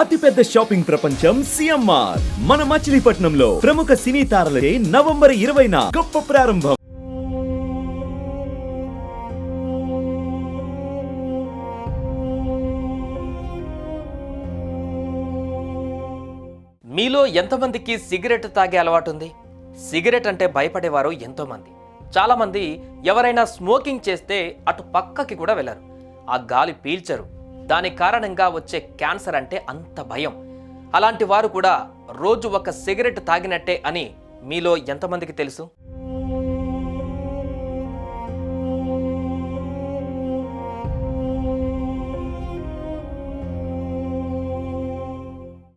అతిపెద్ద షాపింగ్ ప్రపంచం సిఎంఆర్. మన మచిలీపట్నంలో ప్రముఖ సినీ తారలచే నవంబర్ ఇరవైన గొప్ప ప్రారంభం. మీలో ఎంతమందికి సిగరెట్ తాగే అలవాటు ఉంది సిగరెట్ అంటే భయపడేవారు ఎంతోమంది. చాలామంది ఎవరైనా స్మోకింగ్ చేస్తే అటు పక్కకి కూడా వెళ్ళరు. ఆ గాలి పీల్చరు. దాని కారణంగా వచ్చే క్యాన్సర్ అంటే అంత భయం. అలాంటి వారు కూడా రోజు ఒక సిగరెట్ తాగినట్టే అని మీలో ఎంతమందికి తెలుసు?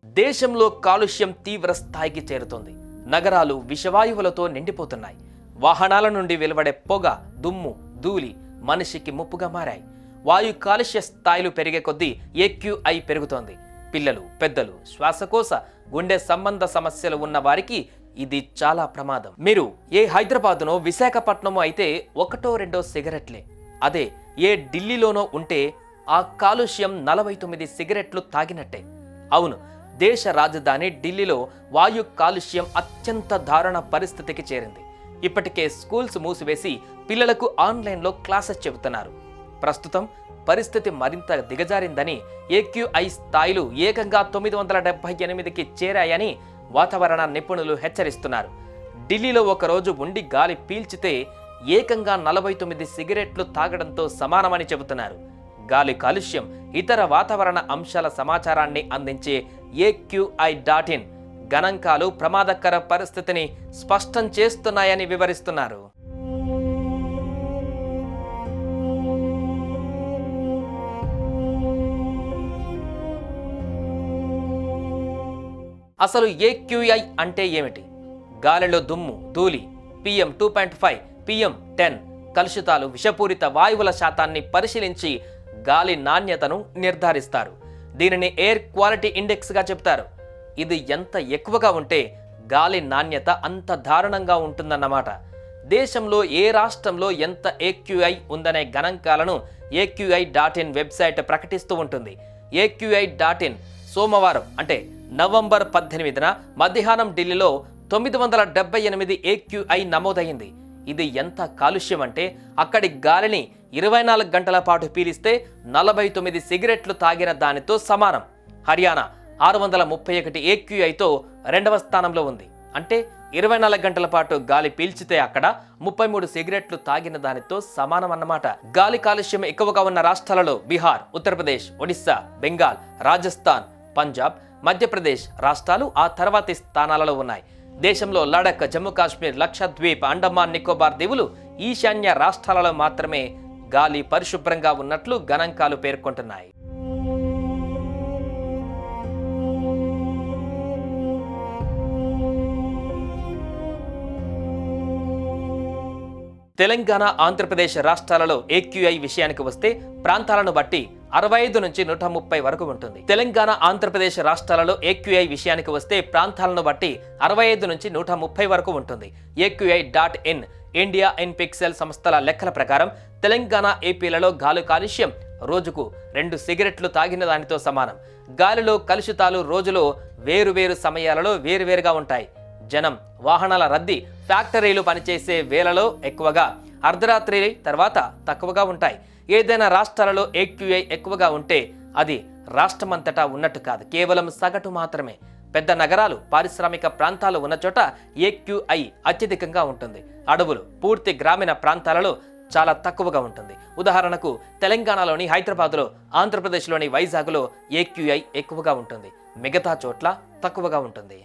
దేశంలో కాలుష్యం తీవ్ర స్థాయికి చేరుతోంది. నగరాలు విషవాయువులతో నిండిపోతున్నాయి. వాహనాల నుండి వెలువడే పొగ దుమ్ము ధూళి మనిషికి ముప్పుగా మారాయి. వాయు కాలుష్య స్థాయిలు పెరిగే కొద్దీ ఏక్యూఐ పెరుగుతోంది. పిల్లలు పెద్దలు శ్వాసకోశ గుండె సంబంధ సమస్యలు ఉన్న వారికి ఇది చాలా ప్రమాదం. మీరు ఏ హైదరాబాదునో విశాఖపట్నమో అయితే ఒకటో రెండో సిగరెట్లే. అదే ఏ ఢిల్లీలోనో ఉంటే ఆ కాలుష్యం నలభై తొమ్మిది సిగరెట్లు తాగినట్టే. అవును దేశ రాజధాని ఢిల్లీలో వాయు కాలుష్యం అత్యంత దారుణ పరిస్థితికి చేరింది. ఇప్పటికే స్కూల్స్ మూసివేసి పిల్లలకు ఆన్లైన్లో క్లాసెస్ చెబుతున్నారు. ప్రస్తుతం పరిస్థితి మరింత దిగజారిందని ఏక్యూఐ స్థాయిలు ఏకంగా తొమ్మిది వందల డెబ్బై ఎనిమిదికి చేరాయని వాతావరణ నిపుణులు హెచ్చరిస్తున్నారు. ఢిల్లీలో ఒకరోజు ఉండి గాలి పీల్చితే ఏకంగా నలభై తొమ్మిది సిగరెట్లు తాగడంతో సమానమని చెబుతున్నారు. గాలి కాలుష్యం ఇతర వాతావరణ అంశాల సమాచారాన్ని అందించే ఏక్యూఐ డాట్ ఇన్. గణాంకాలు ప్రమాదకర పరిస్థితిని స్పష్టం చేస్తున్నాయని వివరిస్తున్నారు. అసలు ఏక్యూఐ అంటే ఏమిటి? గాలిలో దుమ్ము ధూళి PM two point five PM ten కలుషితాలు విషపూరిత వాయువుల శాతాన్ని పరిశీలించి గాలి నాణ్యతను నిర్ధారిస్తారు. దీనిని ఎయిర్ క్వాలిటీ ఇండెక్స్గా చెప్తారు. ఇది ఎంత ఎక్కువగా ఉంటే గాలి నాణ్యత అంత దారుణంగా ఉంటుందన్నమాట. దేశంలో ఏ రాష్ట్రంలో ఎంత ఏక్యూఐ ఉందనే గణాంకాలను ఏక్యూఐ డాట్ ఇన్ వెబ్సైట్ ప్రకటిస్తూ ఉంటుంది. ఏక్యూఐ డాట్ ఇన్ సోమవారం అంటే నవంబర్ పద్దెనిమిదిన మధ్యాహ్నం ఢిల్లీలో తొమ్మిది వందల డెబ్బై ఎనిమిది ఏక్యూఐ నమోదైంది. ఇది ఎంత కాలుష్యం అంటే అక్కడి గాలిని ఇరవై నాలుగు గంటల పాటు పీలిస్తే నలభై తొమ్మిది సిగరెట్లు తాగిన దానితో సమానం. హర్యానా ఆరు వందల ముప్పై ఒకటి ఏక్యూఐతో రెండవ స్థానంలో ఉంది. అంటే ఇరవై నాలుగు గంటల పాటు గాలి పీల్చితే అక్కడ ముప్పై మూడు సిగరెట్లు తాగిన దానితో సమానం అన్నమాట. గాలి కాలుష్యం ఎక్కువగా ఉన్న రాష్ట్రాలలో బీహార్ ఉత్తరప్రదేశ్ ఒడిస్సా బెంగాల్ రాజస్థాన్ పంజాబ్ మధ్యప్రదేశ్ రాష్ట్రాలు ఆ తర్వాతి స్థానాలలో ఉన్నాయి. దేశంలో లడఖ్ జమ్మూ కాశ్మీర్ లక్షద్వీప్ అండమాన్ నికోబార్ దీవులు ఈశాన్య రాష్ట్రాలలో మాత్రమే గాలి పరిశుభ్రంగా ఉన్నట్లు గణాంకాలు పేర్కొంటున్నాయి. తెలంగాణ ఆంధ్రప్రదేశ్ రాష్ట్రాలలో ఏక్యూఐ విషయానికి వస్తే ప్రాంతాలను బట్టి అరవై ఐదు నుంచి నూట ముప్పై వరకు ఉంటుంది. తెలంగాణ ఆంధ్రప్రదేశ్ రాష్ట్రాలలో ఏక్యూఐ విషయానికి వస్తే ప్రాంతాలను బట్టి అరవై ఐదు నుంచి నూట ముప్పై వరకు ఉంటుంది. AQI dot in India in pixel సంస్థల లెక్కల ప్రకారం తెలంగాణ ఏపీలలో గాలి కాలుష్యం రోజుకు రెండు సిగరెట్లు తాగిన దానితో సమానం. గాలిలో కలుషితాలు రోజులో వేరువేరు సమయాలలో వేరువేరుగా ఉంటాయి. జనం వాహనాల రద్దీ ఫ్యాక్టరీలు పనిచేసే వేళలో ఎక్కువగా అర్ధరాత్రి తర్వాత తక్కువగా ఉంటాయి. ఏదైనా రాష్ట్రాలలో ఏక్యూఐ ఎక్కువగా ఉంటే అది రాష్ట్రమంతటా ఉన్నట్టు కాదు. కేవలం సగటు మాత్రమే. పెద్ద నగరాలు పారిశ్రామిక ప్రాంతాలు ఉన్న చోట ఏక్యూఐ అత్యధికంగా ఉంటుంది. అడవులు పూర్తి గ్రామీణ ప్రాంతాలలో చాలా తక్కువగా ఉంటుంది. ఉదాహరణకు తెలంగాణలోని హైదరాబాద్లో ఆంధ్రప్రదేశ్లోని వైజాగ్లో ఏక్యూఐ ఎక్కువగా ఉంటుంది. మిగతా చోట్ల తక్కువగా ఉంటుంది.